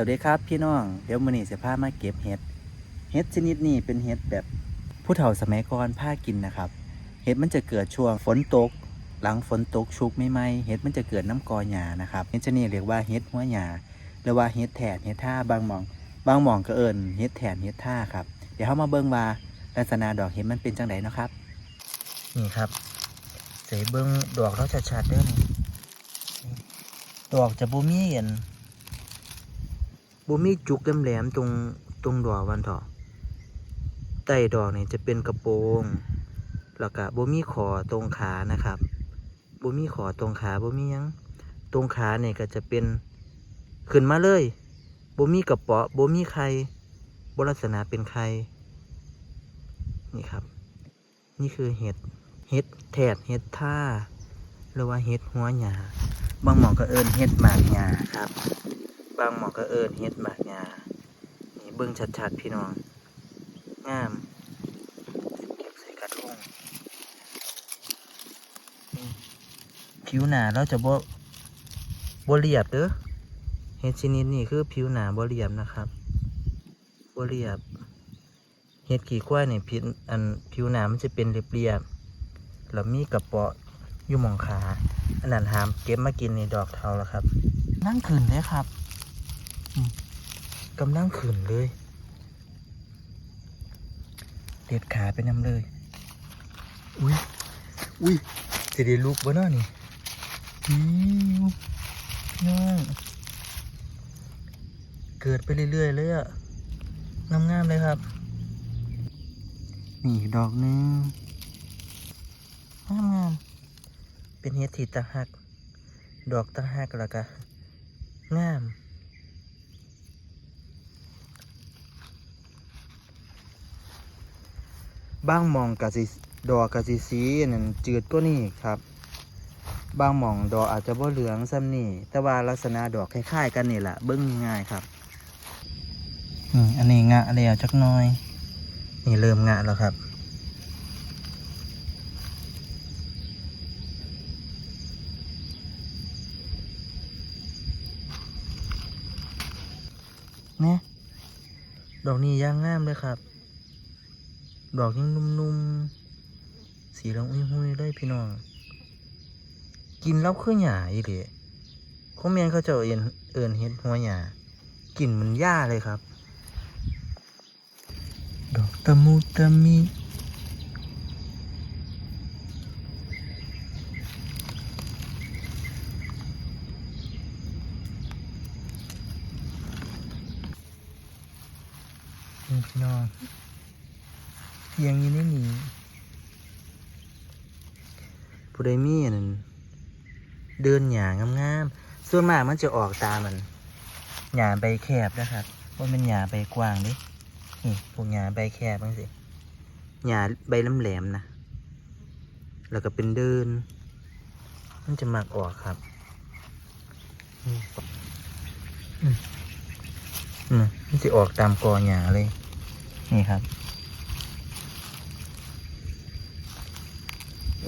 วัสดีครับพี่น้องเดี๋ยวมื้อนี้จะพามาเก็บเห็ดเห็ดชนิดนี้เป็นเห็ดแบบผู้เฒ่าสมัยก่อนพากินนะครับ เห็ดมันจะเกิดช่วงฝนตก หลังฝนตกชุกไม่ไหมเห็ดมันจะเกิดน้ำกอหญ้านะครับเห็ดชนิดเรียกว่าเห็ดหัวหญ้าหรือว่าเห็ดแถดเห็ดท่าบางหมอง บางหมองก็เอิญเห็ดแถดเห็ดท่าครับเดี๋ยวเรามาเบิ่งว่าลักษณะดอกเห็ดมันเป็นจังไดเนาะครับนี่ครับเสยเบิ่งดอกเราชัดๆเด้อนี่ดอกจะบ่มีเห็น บ่มีจุกแหลมๆตรงตรงดอกวันเถาะใต้ดอกนี่จะเป็นกระโปรงแล้วก็บ่มีขอตรงขานะครับบ่มีขอตรงขาบ่มียังตรงขาเนี่ยก็จะเป็นขึ้นมาเลยบ่มีกระเปาะบ่มีไข่บ่ลักษณะเป็นไข่นี่ครับ นี่คือเห็ดเห็ดแถดเห็ดท่าหรือว่าเห็ดหัวหญ้าบางหมองก็เอิ้นเห็ดหมากหญ้าครับ บางหมองก็เอิญเฮ็ดหมากงานี่เบิ่งชัดๆพี่น้อง งาม เก็บใส่กระทงผิวหนาเราจะบ่บ่เรียบเด้อเฮ็ดชนิดนี้คือผิวหนาบ่เรียบนะครับบ่เรียบเฮ็ดกี่กล้วยนี่ผิวอันผิวหนามันจะเป็นเรียบๆแล้วมีกระเปาะอยู่หมองขา อันนั้นหามเก็บมากินในดอกเทาแล้วครับ นั่งขึ้นเลยครับ กำลังขืนเลย เด็ดขาไปนำเลย อุ้ย อุ้ยจะได้ลุกบ่เนาะนี่อิ้วน้องเกิดไปเรื่อยๆเลยอะงามๆเลยครับ นี่อีกดอกหนึงงามๆเป็นเฮ็ดที่ตะหัก ดอกตะหักแล้วก็งาม บางหมองกะสิดอกกะสิสีนั่นจืดก็นี่ครับ บางหมองดอกอาจจะบ่เหลืองซ้ำนี่แต่ว่าลักษณะดอกคล้ายๆกันนี่แหละเบิ้งง่ายๆครับอืมอันนี้งะแล้วจักหน้อย นี่เริ่มงะแล้วครับ เนี่ยดอกนี้ย่างงามเลยครับ ดอกยังนุ่มๆ สีรองอุ้ยหุยๆเลยพี่น้อง กินแล้วคือหยาอีเลยเขาแมนเขาจะเอินเอินเฮ็ดหัวหยากลิ่นเหมันหญ้าเลยครับ ดอกตะมูตะมีพี่น้อง ยงอยู่ในนี้ผู้ใดมีนนั้นเดินหยางงามๆส่วนมากมันจะออกตามันหยาใบแคบนะครับว่าเป็นหยาใบกว้างดินี่พวกหยาใบแคบบ้างสิหยาใบแหลมๆนะแล้วก็เป็นเดิน มันจะมักออกครับนี่อืมอืมมันจะออกตามกอหยาเลย นี่ครับ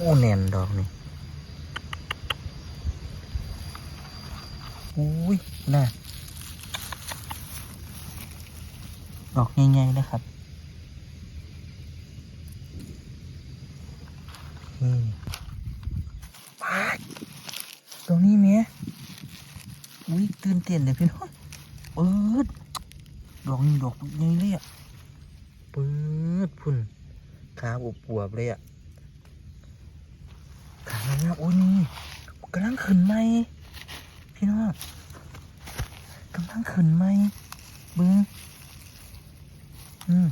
อ้แน่นดอกนี่อุ้ยน่ะดอกใหญ่ๆเลยครับนี่ปาดตรงนี้เมียอุ้ยตื่นเต้นเลยพี่น้องเปิดดอกนี้ดอกใหญ่เลยอะเปิดพุ่นขาอวบๆเลยอะ ขางามโอ้ยนี่กำลังขึ้นไหมพี่น้องกำลังขึ้นไหมเบิ้งอืม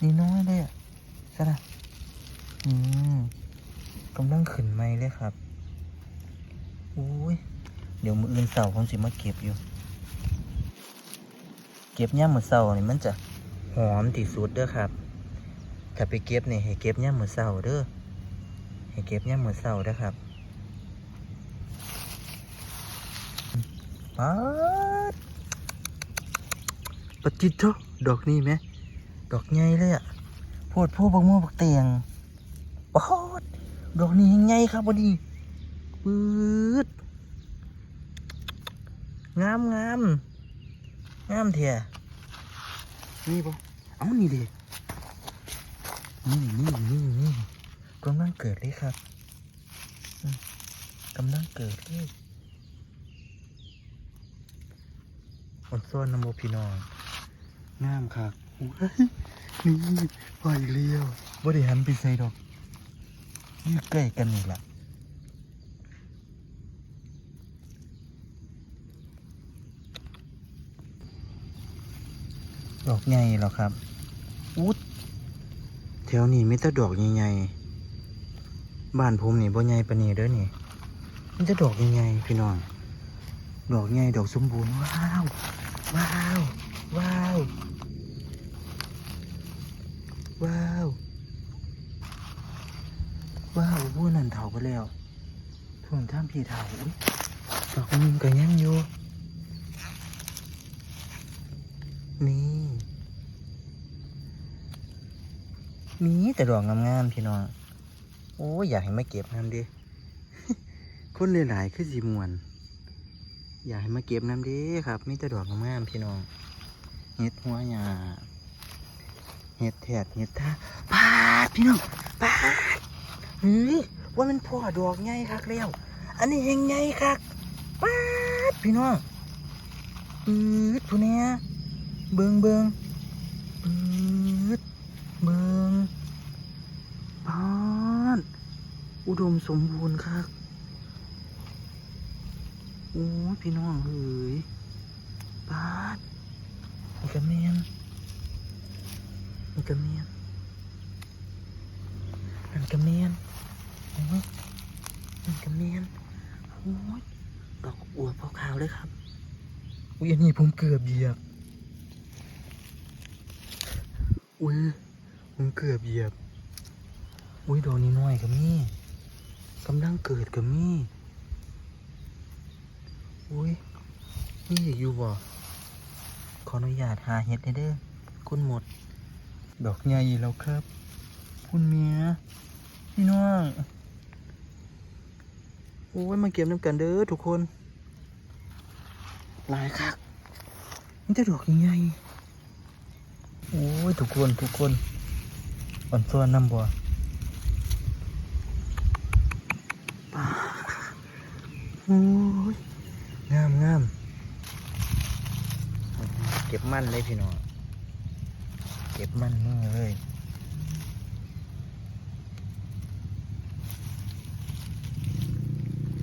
นี่น้อยเลยอะใช่ไหมอืมกำลังขึ้นไหมเลยครับโอ้ยเดี๋ยวมืออื่นเสาร์ผมสิมาเก็บอยู่ เก็บย่ามมือเสานี่มันจะหอมที่สุดเด้อครับถ้าไปเก็บนี่ให้เก็บย่ามมือเสาเด้อ ให้เก็บย่ามมือเศร้าด้อครับป๊าดปฏิโทดอกนี่ไหม ดอกใหญ่เลยอะโพดพวกบักม่วงบักเตียงป๊าดดอกนี้ยังใหญ่ครับพอดีปื๊ดงามงามงามเทียนี่ปะเอานี่ดินี่นี่นี่นี่ กำลังเกิดเลยครับกำลังเกิดเลยอดซ้อนน้ำโมพี่น้องงามครับอุ๊ยนี่ปล่อยเลี้ยวบ่ได้หันไปใส่ดอกอยู่ใกล้กันนี่แหละดอกใหญ่หรอครับ อุ๊ดแถวนี้มีแต่ดอกใหญ่ๆ บ้านผมนี่บ่ใหญ่ปานนี้เด้อนี่ มันจะดอกใหญ่ๆพี่น้อง ดอกใหญ่ดอกสมบูรณ์ว้าว ว้าว ว้าว ว้าว ว้าวพวกนั้นเถาไปแล้วท่วงท่ามพี่เถาอุ๊ยดอกนึงก็ยังอยู่ นี่มีแต่ดอกงามๆพี่น้อง โอ้ยอยากให้มาเก็บน้ำดิคนหลายๆคือสีมวน อยากให้มาเก็บน้ำดิครับมีแต่ดอกงามพี่น้องเห็ดหัวหยาเห็ดแถดเห็ดท่าปาดพี่น้องปาดเฮ้ยว่ามันพ่อดอกใหญ่คักแล้วอันนี้เฮงใหญ่คักปาดพี่น้องอืดผู้เนี้ยเบิงเบิงปืดเบิงปานอุ ดมสมบูรณ์ครับ โอ้ยพี่น้องเอ้ยปานนี่กระเมียนนี่กระเมียนนั่นกระเมียนโอ้ยนั่นกระเมียนโอ้ยดอกอวบขาวๆเลยครับอุ้ยอันนี้ผมเกือบเหยียบอุ้ยผมเกือบเหยียบ อุ้ยดอกนี้น้อยกับมี่ กำลังเกิดกับมี่อุ้ยนี่อยู่บ่ขออนุญาตหาเห็ดหน่อยเด้อคุณหมด ดอกใหญ่แล้วครับ คุณเมียพี่น้องโอ้ยมาเก็บน้ำกันเด้อทุกคนหลายคักนี่จะดอกใหญ่ๆโอ้ยทุกคนทุกคนอ่อนซ้อนน้ำบัว ป้าโอ้ยงามงามเก็บมันเลยพี่น้องเก็บมันมือเลย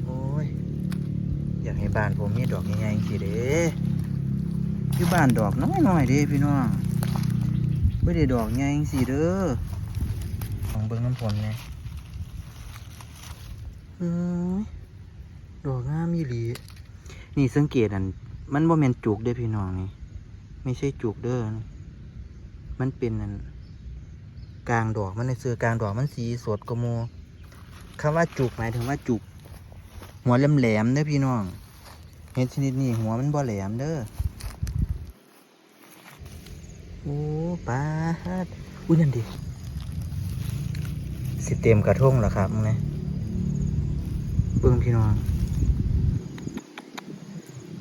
โอ้ยอยากให้บ้านผมมีดอกใหญ่ๆสิเด้อยู่บ้านดอกน้อยๆเด้พี่น้องไม่ได้ดอกไงสิเด้อของเบิ้งน้ำฝนไงเอ้ย ดอกงามอีหลี นี่สังเกตอัน มันบ่แมนจุกเด้อพี่น้องนี่ ไม่ใช่จุกเด้อ มันเป็นอัน กลางดอกมันในเสือกลางดอกมันสีสดกว่าโมคำว่าจุกหมายถึงว่าจุก หัวแหลมๆเด้อพี่น้อง เห็ดชนิดนี้หัวมันบ่แหลมเด้อ โอ้ปาดอุ้ยนั่นดิ สิเต็มกระทงเหรอครับมึงเนี่ย เบิ่งพี่น้อง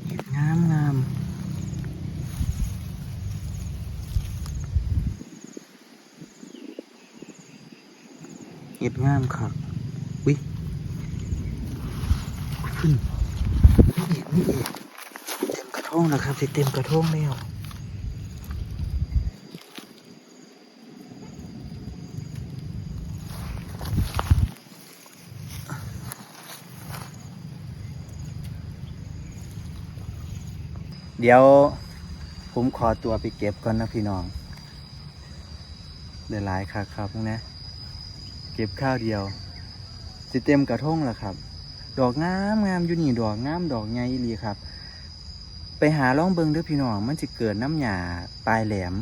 เห็ดงามงามเห็ดงามครับวิขึ้นนี่อีกนี่อีกเต็มกระทงแล้วครับสิเต็มกระทงแล้ว เดี๋ยวผมขอตัวไปเก็บก่อนนะพี่น้องเดี๋ยหลายครับครับพวกนะ เก็บข้าวเดียว สิเต็มกระทงแล้วครับ ดอกงามงามอยู่นี่ดอกงามดอกใหญ่อีหลีครับ ไปหาล่องเบิงเด้อพี่น้อง มันจะเกิดน้ำหยาปลายแหลม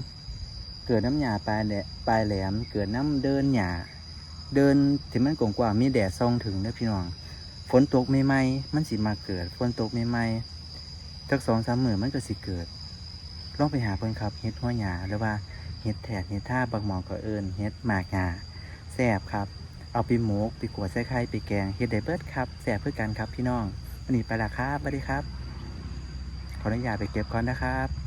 เกิดน้ำหยาปลายแหลปลายแหลม เกิดน้ำเดินหยาเดินที่มันกว้างๆมีแดดส่องถึงเด้อพี่น้อง ฝนตกใหม่ๆมันสิมาเกิด ฝนตกใหม่ๆ จักสองสามหมื่นมันก็สิเกิด ลองไปหาเพิ่นครับเฮ็ดหัวหยาหรือว่าเฮ็ดแถดเฮ็ดท่าบางหมอกก็เอิญเฮ็ดหมากหยาแสบครับ เอาไปหมกไปขวดใส่ไข่ไปแกงเฮ็ดได้เบิดครับแสบเพื่อกันครับพี่น้องอันนี้ไปละครับสวัสดีครับ ขออนุญาตไปเก็บก่อนนะครับ